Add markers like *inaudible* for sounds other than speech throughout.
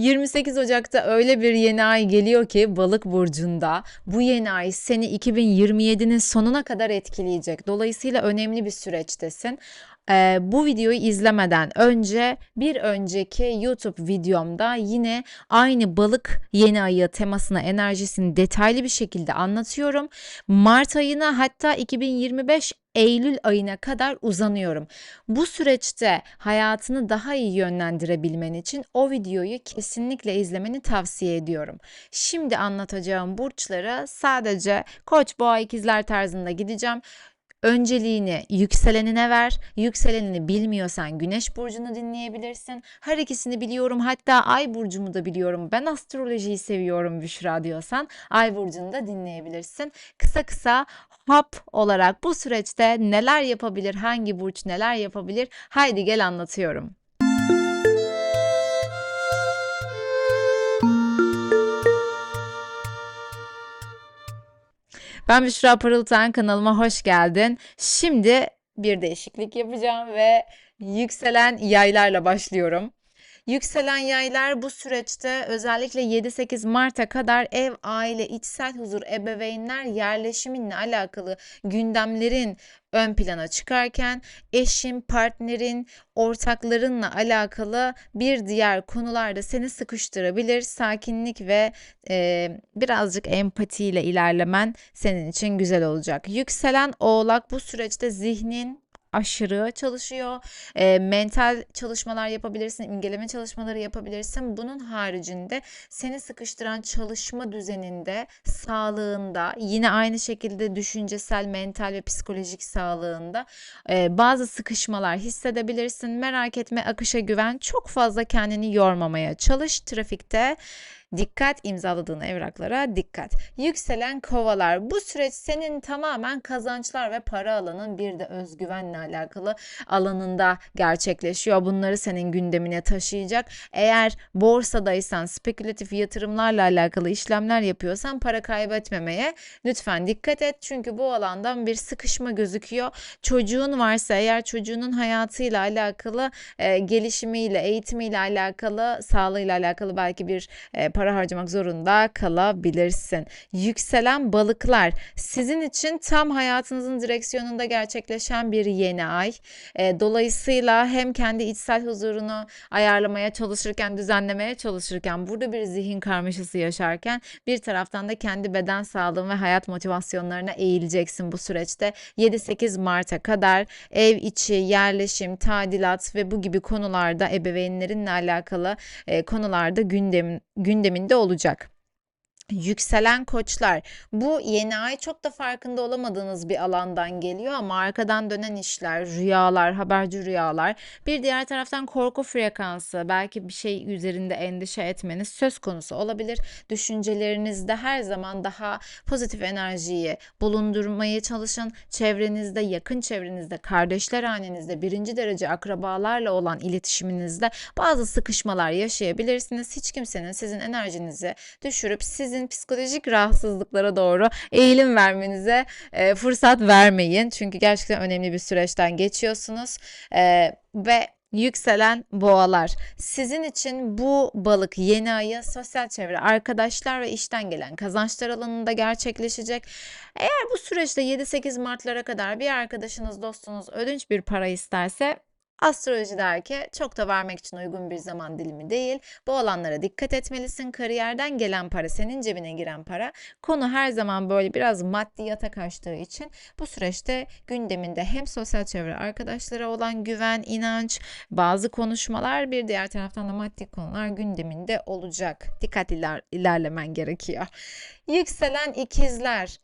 28 Ocak'ta öyle bir yeni ay geliyor ki balık burcunda bu yeni ay seni 2027'nin sonuna kadar etkileyecek. Dolayısıyla önemli bir süreçtesin. Ee, bu videoyu izlemeden önce bir önceki YouTube videomda yine aynı balık yeni ayı temasına enerjisini detaylı bir şekilde anlatıyorum. Mart ayına hatta 2025 Eylül ayına kadar uzanıyorum. Bu süreçte hayatını daha iyi yönlendirebilmen için o videoyu kesinlikle izlemeni tavsiye ediyorum. Şimdi anlatacağım burçlara sadece Koç, Boğa, İkizler tarzında gideceğim. Önceliğini yükselenine ver. Yükselenini bilmiyorsan Güneş burcunu dinleyebilirsin. Her ikisini biliyorum. Hatta Ay burcumu da biliyorum. Ben astrolojiyi seviyorum Büşra diyorsan Ay burcunu da dinleyebilirsin. Kısa kısa hap olarak bu süreçte neler yapabilir, hangi burç neler yapabilir? Haydi gel anlatıyorum. Ben Büşra Parıltan kanalıma hoş geldin. Şimdi bir değişiklik yapacağım ve yükselen yaylarla başlıyorum. Yükselen yaylar bu süreçte özellikle 7-8 Mart'a kadar ev, aile, içsel huzur, ebeveynler yerleşiminle alakalı gündemlerin ön plana çıkarken eşin, partnerin, ortaklarınla alakalı bir diğer konularda seni sıkıştırabilir. Sakinlik ve e, birazcık empatiyle ilerlemen senin için güzel olacak. Yükselen oğlak bu süreçte zihnin aşırı çalışıyor. E, mental çalışmalar yapabilirsin, imgeleme çalışmaları yapabilirsin. Bunun haricinde seni sıkıştıran çalışma düzeninde, sağlığında, yine aynı şekilde düşüncesel, mental ve psikolojik sağlığında e, bazı sıkışmalar hissedebilirsin. Merak etme, akışa güven. Çok fazla kendini yormamaya çalış. Trafikte Dikkat imzaladığın evraklara dikkat. Yükselen kovalar bu süreç senin tamamen kazançlar ve para alanın bir de özgüvenle alakalı alanında gerçekleşiyor. Bunları senin gündemine taşıyacak. Eğer borsadaysan spekülatif yatırımlarla alakalı işlemler yapıyorsan para kaybetmemeye lütfen dikkat et. Çünkü bu alandan bir sıkışma gözüküyor. Çocuğun varsa eğer çocuğunun hayatıyla alakalı e, gelişimiyle, eğitimiyle alakalı, sağlığıyla alakalı belki bir e, para harcamak zorunda kalabilirsin. Yükselen balıklar sizin için tam hayatınızın direksiyonunda gerçekleşen bir yeni ay. E, dolayısıyla hem kendi içsel huzurunu ayarlamaya çalışırken, düzenlemeye çalışırken, burada bir zihin karmaşası yaşarken bir taraftan da kendi beden sağlığın ve hayat motivasyonlarına eğileceksin bu süreçte. 7-8 Mart'a kadar ev içi, yerleşim, tadilat ve bu gibi konularda ebeveynlerinle alakalı e, konularda gündem, gündeminde olacak. Yükselen koçlar. Bu yeni ay çok da farkında olamadığınız bir alandan geliyor ama arkadan dönen işler, rüyalar, haberci rüyalar. Bir diğer taraftan korku frekansı, belki bir şey üzerinde endişe etmeniz söz konusu olabilir. Düşüncelerinizde her zaman daha pozitif enerjiyi bulundurmaya çalışın. Çevrenizde, yakın çevrenizde, kardeşler hanenizde, birinci derece akrabalarla olan iletişiminizde bazı sıkışmalar yaşayabilirsiniz. Hiç kimsenin sizin enerjinizi düşürüp sizin sizin psikolojik rahatsızlıklara doğru eğilim vermenize e, fırsat vermeyin. Çünkü gerçekten önemli bir süreçten geçiyorsunuz. E, ve Yükselen boğalar. Sizin için bu balık yeni ayı sosyal çevre, arkadaşlar ve işten gelen kazançlar alanında gerçekleşecek. Eğer bu süreçte 7-8 Mart'lara kadar bir arkadaşınız, dostunuz ödünç bir para isterse Astroloji der ki çok da vermek için uygun bir zaman dilimi değil. Bu olanlara dikkat etmelisin. Kariyerden gelen para, senin cebine giren para. Konu her zaman böyle biraz maddiyata kaçtığı için bu süreçte gündeminde hem sosyal çevre arkadaşlara olan güven, inanç, bazı konuşmalar bir diğer taraftan da maddi konular gündeminde olacak. Dikkat iler ilerlemen gerekiyor. Yükselen ikizler.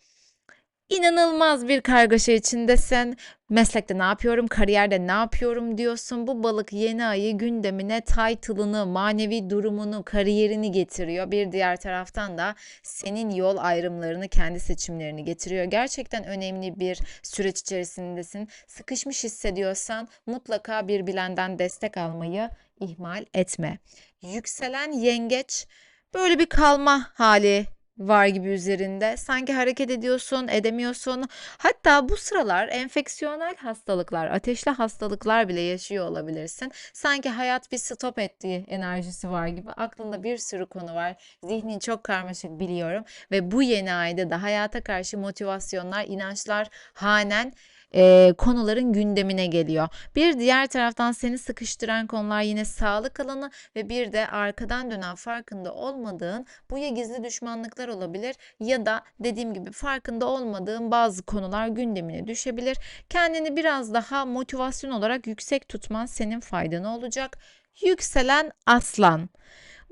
İnanılmaz bir kargaşa içindesin. Meslekte ne yapıyorum, kariyerde ne yapıyorum diyorsun. Bu balık yeni ayı gündemine title'ını, manevi durumunu, kariyerini getiriyor. Bir diğer taraftan da senin yol ayrımlarını, kendi seçimlerini getiriyor. Gerçekten önemli bir süreç içerisindesin. Sıkışmış hissediyorsan mutlaka bir bilenden destek almayı ihmal etme. Yükselen yengeç böyle bir kalma hali var gibi üzerinde. Sanki hareket ediyorsun, edemiyorsun. Hatta bu sıralar enfeksiyonel hastalıklar, ateşli hastalıklar bile yaşıyor olabilirsin. Sanki hayat bir stop ettiği enerjisi var gibi. Aklında bir sürü konu var. Zihnin çok karmaşık biliyorum ve bu yeni ayda da hayata karşı motivasyonlar, inançlar hanen e, konuların gündemine geliyor. Bir diğer taraftan seni sıkıştıran konular yine sağlık alanı ve bir de arkadan dönen farkında olmadığın bu ya gizli düşmanlıklar olabilir ya da dediğim gibi farkında olmadığın bazı konular gündemine düşebilir. Kendini biraz daha motivasyon olarak yüksek tutman senin faydana olacak. Yükselen aslan.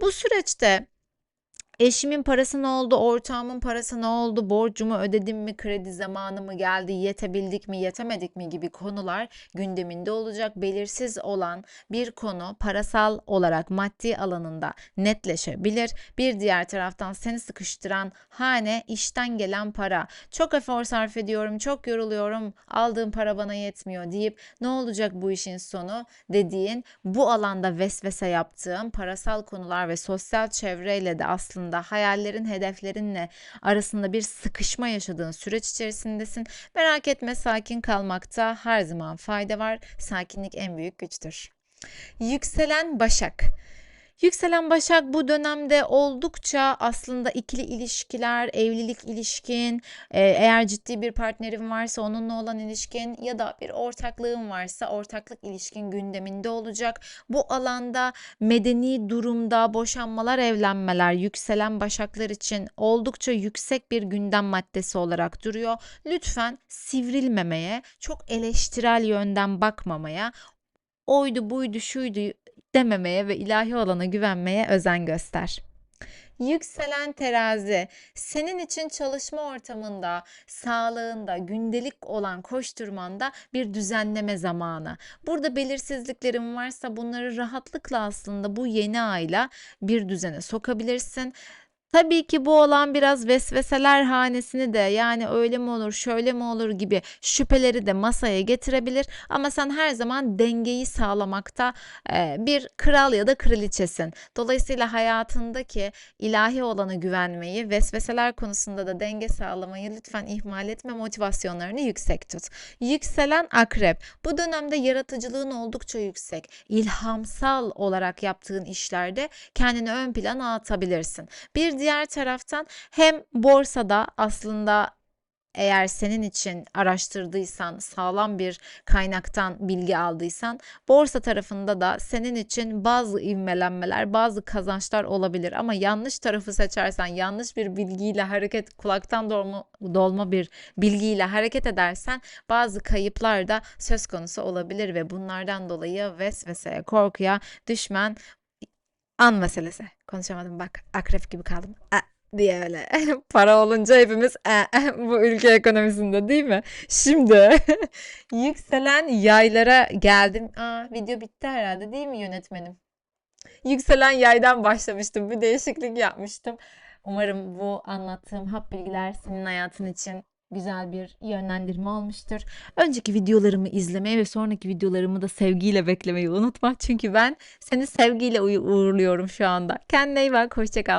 Bu süreçte Eşimin parası ne oldu? Ortağımın parası ne oldu? Borcumu ödedim mi? Kredi zamanı mı geldi? Yetebildik mi? Yetemedik mi? gibi konular gündeminde olacak. Belirsiz olan bir konu parasal olarak maddi alanında netleşebilir. Bir diğer taraftan seni sıkıştıran hane işten gelen para. Çok efor sarf ediyorum, çok yoruluyorum, aldığım para bana yetmiyor deyip ne olacak bu işin sonu dediğin bu alanda vesvese yaptığım parasal konular ve sosyal çevreyle de aslında hayallerin hedeflerinle arasında bir sıkışma yaşadığın süreç içerisindesin. Merak etme sakin kalmakta her zaman fayda var. Sakinlik en büyük güçtür. Yükselen Başak. Yükselen Başak bu dönemde oldukça aslında ikili ilişkiler, evlilik ilişkin, e, eğer ciddi bir partnerin varsa onunla olan ilişkin ya da bir ortaklığın varsa ortaklık ilişkin gündeminde olacak. Bu alanda medeni durumda boşanmalar, evlenmeler yükselen Başaklar için oldukça yüksek bir gündem maddesi olarak duruyor. Lütfen sivrilmemeye, çok eleştirel yönden bakmamaya, oydu buydu şuydu dememeye ve ilahi olana güvenmeye özen göster. Yükselen terazi, senin için çalışma ortamında, sağlığında, gündelik olan koşturmanda bir düzenleme zamanı. Burada belirsizliklerin varsa bunları rahatlıkla aslında bu yeni ayla bir düzene sokabilirsin. Tabii ki bu olan biraz vesveseler hanesini de yani öyle mi olur şöyle mi olur gibi şüpheleri de masaya getirebilir ama sen her zaman dengeyi sağlamakta e, bir kral ya da kraliçesin. Dolayısıyla hayatındaki ilahi olana güvenmeyi, vesveseler konusunda da denge sağlamayı lütfen ihmal etme, motivasyonlarını yüksek tut. Yükselen akrep. Bu dönemde yaratıcılığın oldukça yüksek. İlhamsal olarak yaptığın işlerde kendini ön plana atabilirsin. Bir diğer taraftan hem borsada aslında eğer senin için araştırdıysan, sağlam bir kaynaktan bilgi aldıysan, borsa tarafında da senin için bazı ivmelenmeler, bazı kazançlar olabilir. Ama yanlış tarafı seçersen, yanlış bir bilgiyle hareket, kulaktan dolma, dolma bir bilgiyle hareket edersen bazı kayıplar da söz konusu olabilir ve bunlardan dolayı vesveseye, korkuya düşmen an meselesi. Konuşamadım bak, akrep gibi kaldım. A diye öyle. *laughs* Para olunca hepimiz "E, bu ülke ekonomisinde değil mi? Şimdi *laughs* yükselen yaylara geldim. Aa, video bitti herhalde değil mi yönetmenim? Yükselen yaydan başlamıştım. Bir değişiklik yapmıştım. Umarım bu anlattığım hap bilgiler senin hayatın için güzel bir yönlendirme olmuştur. Önceki videolarımı izlemeyi ve sonraki videolarımı da sevgiyle beklemeyi unutma. Çünkü ben seni sevgiyle uğurluyorum şu anda. Kendine iyi bak, hoşça kal.